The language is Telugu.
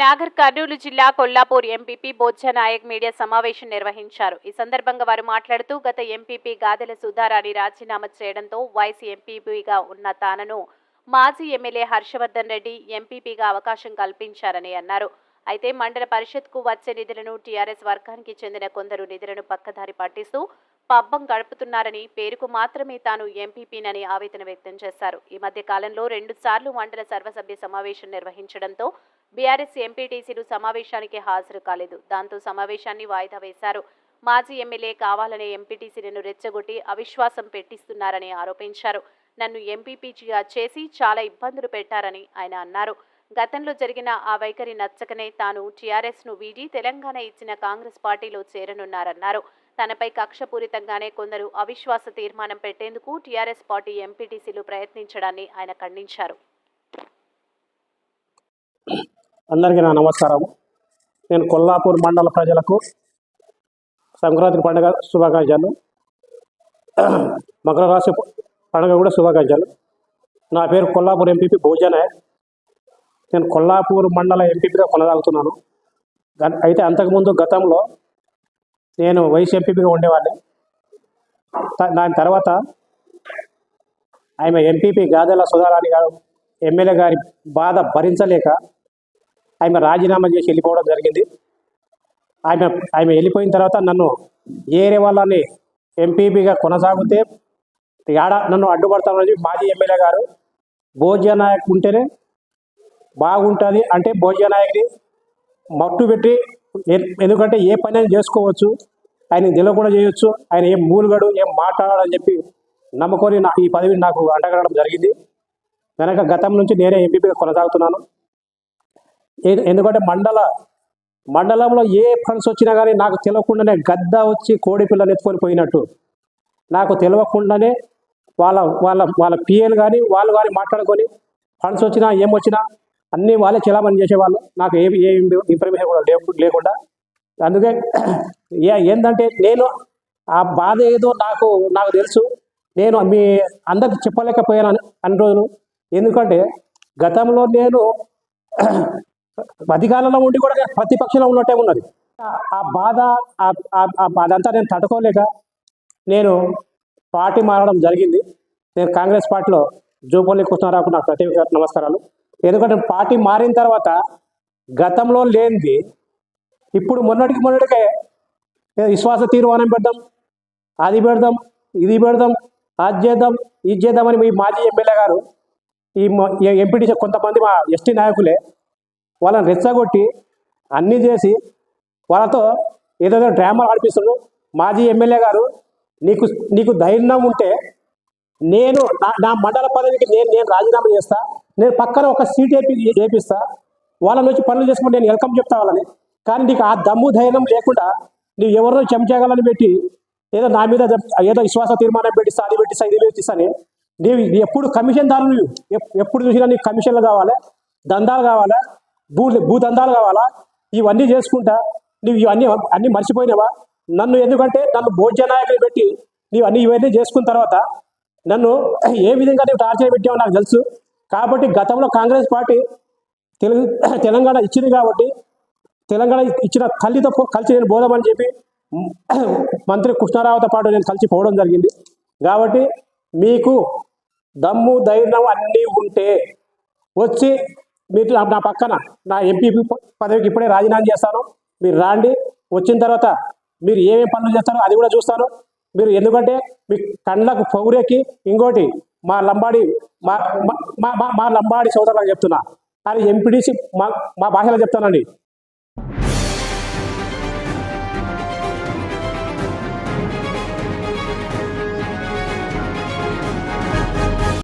నాగర్ కర్నూలు జిల్లా కొల్లాపూర్ ఎంపీపీ బొజ్జ నాయక్ మీడియా సమావేశం నిర్వహించారు. ఈ సందర్భంగా వారు మాట్లాడుతూ గత ఎంపీపీ గాదెల సుధారాణి రాజీనామా చేయడంతో వైసీ ఎంపీపీగా ఉన్న తానను మాజీ ఎమ్మెల్యే హర్షవర్ధన్ రెడ్డి ఎంపీపీగా అవకాశం కల్పించారని అన్నారు. అయితే మండల పరిషత్కు వచ్చే నిధులను టీఆర్ఎస్ వర్గానికి చెందిన కొందరు నిధులను పక్కదారి పట్టిస్తూ పబ్బం గడుపుతున్నారని పేరుకు మాత్రమే తాను ఎంపీపీనని ఆవేదన వ్యక్తం చేశారు. ఈ మధ్య కాలంలో రెండుసార్లు మండల సర్వసభ్య సమావేశం నిర్వహించడంతో బీఆర్ఎస్ ఎంపీటీసీలు సమావేశానికి హాజరు కాలేదు. దాంతో సమావేశాన్ని వాయిదా వేశారు. మాజీ ఎమ్మెల్యే కావాలనే ఎంపీటీసీలను రెచ్చగొట్టి అవిశ్వాసం పెట్టిస్తున్నారని ఆరోపించారు. నన్ను ఎంపీపీగా చేసి చాలా ఇబ్బందులు పెట్టారని ఆయన అన్నారు. గతంలో జరిగిన ఆ వైఖరి నచ్చకనే తాను టీఆర్ఎస్ను వీడి తెలంగాణ ఇచ్చిన కాంగ్రెస్ పార్టీలో చేరనున్నారన్నారు. తనపై కక్షపూరితంగానే కొందరు అవిశ్వాస తీర్మానం పెట్టేందుకు టీఆర్ఎస్ పార్టీ ఎంపీటీసీలు ప్రయత్నించడాన్ని ఆయన ఖండించారు. అందరికీ నా నమస్కారం. నేను కొల్లాపూర్ మండల ప్రజలకు సంక్రాంతి పండుగ శుభాకాంక్షలు. మకర రాశి పండుగ కూడా శుభాకాంక్షలు. నా పేరు కొల్లాపూర్ ఎంపీపీ భోజన. నేను కొల్లాపూర్ మండల ఎంపీపీగా కొనసాగుతున్నాను. అయితే అంతకుముందు గతంలో నేను వైస్ ఎంపీపీగా ఉండేవాడిని. దాని తర్వాత ఆమె ఎంపీపీ గాదెల సుధారాణి గారు ఎమ్మెల్యే గారి బాధ భరించలేక ఆమె రాజీనామా చేసి వెళ్ళిపోవడం జరిగింది. ఆమె ఆమె వెళ్ళిపోయిన తర్వాత నన్ను ఏరే వాళ్ళని ఎంపీపీగా కొనసాగితే ఏడ నన్ను అడ్డుపడతానని చెప్పి మాజీ ఎమ్మెల్యే గారు భోజ్య నాయక్ ఉంటేనే బాగుంటుంది అంటే భోజ్య నాయకుని మట్టు పెట్టి ఎందుకంటే ఏ పని అయినా చేసుకోవచ్చు ఆయన తెలియకుండా చేయొచ్చు ఆయన ఏం మూలుగడు ఏం మాట్లాడాలని చెప్పి నమ్ముకొని నా ఈ పదవిని నాకు అంటగడడం జరిగింది. కనుక గతం నుంచి నేనే ఎంపీపీగా కొనసాగుతున్నాను. ఎందుకంటే మండల మండలంలో ఏ ఫండ్స్ వచ్చినా కానీ నాకు తెలియకుండానే గద్ద వచ్చి కోడి పిల్లని ఎత్తుకొని పోయినట్టు. నాకు తెలియకుండానే వాళ్ళ వాళ్ళ వాళ్ళ పిఎలు కానీ వాళ్ళు కానీ మాట్లాడుకొని ఫండ్స్ వచ్చినా ఏమొచ్చినా అన్నీ వాళ్ళే చలామణి చేసేవాళ్ళు. నాకు ఏ ఏ ఇన్ఫర్మేషన్ కూడా లేకుండా. అందుకే ఏ ఏంటంటే నేను ఆ బాధ ఏదో నాకు నాకు తెలుసు. నేను మీ అందరికి చెప్పలేకపోయాను అన్ని రోజులు. ఎందుకంటే గతంలో నేను అధికారంలో ఉండి కూడా ప్రతిపక్షంలో ఉన్నట్టే ఉన్నది. ఆ- బాధ ఆ- బాధ అంతా నేను తట్టుకోలేక నేను పార్టీ మారడం జరిగింది. నేను కాంగ్రెస్ పార్టీలో జూపల్లి కృష్ణారావుకు నాకు ప్రత్యేక నమస్కారాలు. ఎందుకంటే పార్టీ మారిన తర్వాత గతంలో లేనిది ఇప్పుడు మొన్నటికి మొన్నటికే విశ్వాస తీర్మానం పెడదాం అది పెడదాం ఇది పెడదాం అది చేద్దాం ఇది చేద్దామని మీ మాజీ ఎమ్మెల్యే గారు ఈ ఎంపీటీ కొంతమంది మా ఎస్టీ నాయకులే వాళ్ళని రెచ్చగొట్టి అన్నీ చేసి వాళ్ళతో ఏదేదో డ్రామాలు ఆడిపిస్తున్నాడు మాజీ ఎమ్మెల్యే గారు నీకు నీకు ధైర్యం ఉంటే నేను నా నా మండల పదవికి నేను నేను రాజీనామా చేస్తా నేను పక్కన ఒక సీట్ వేపి వేపిస్తా వాళ్ళని వచ్చి పనులు చేసుకుంటే నేను వెల్కమ్ చెప్తా వాళ్ళని. కానీ నీకు ఆ దమ్ము ధైర్యం లేకుండా నువ్వు ఎవరినో చెంచాగాలని పెట్టి ఏదో నా మీద ఏదో విశ్వాస తీర్మానం పెట్టిస్తా అది పెట్టిస్తా ఇది పెట్టిస్తా అని నీవు ఎప్పుడు కమిషన్ దారులు ఎప్పుడు చూసినా నీకు కమిషన్లు కావాలి దందాలు కావాలా? భూ భూ దందాలు కావాలా? ఇవన్నీ చేసుకుంటా. నువ్వు ఇవన్నీ అన్నీ మర్చిపోయినావా? నన్ను ఎందుకంటే నన్ను భోజనాయకులు పెట్టి నీవు అన్ని ఇవన్నీ చేసుకున్న తర్వాత నన్ను ఏ విధంగా నీవు టార్చర్ పెట్టావో నాకు తెలుసు. కాబట్టి గతంలో కాంగ్రెస్ పార్టీ తెలుగు తెలంగాణ ఇచ్చింది కాబట్టి తెలంగాణ ఇచ్చిన తల్లితో కలిసి నేను పోదామని చెప్పి మంత్రి కృష్ణారావుతో పాటు నేను కలిసి పోవడం జరిగింది. కాబట్టి మీకు దమ్ము ధైర్యం అన్నీ ఉంటే వచ్చి మీకు నా- పక్కన నా ఎంపీ పదవికి ఇప్పుడే రాజీనామా చేస్తాను. మీరు రాండి. వచ్చిన తర్వాత మీరు ఏమేమి పనులు చేస్తారో అది కూడా చూస్తాను. మీరు ఎందుకంటే మీ కళ్ళకు పౌరెక్కి ఇంకోటి మా లంబాడి మా మా- మా మా- మా లంబాడి సోదరులకు చెప్తున్నా. అది ఎంపీడీసీ మా మా భాషలో చెప్తానండి.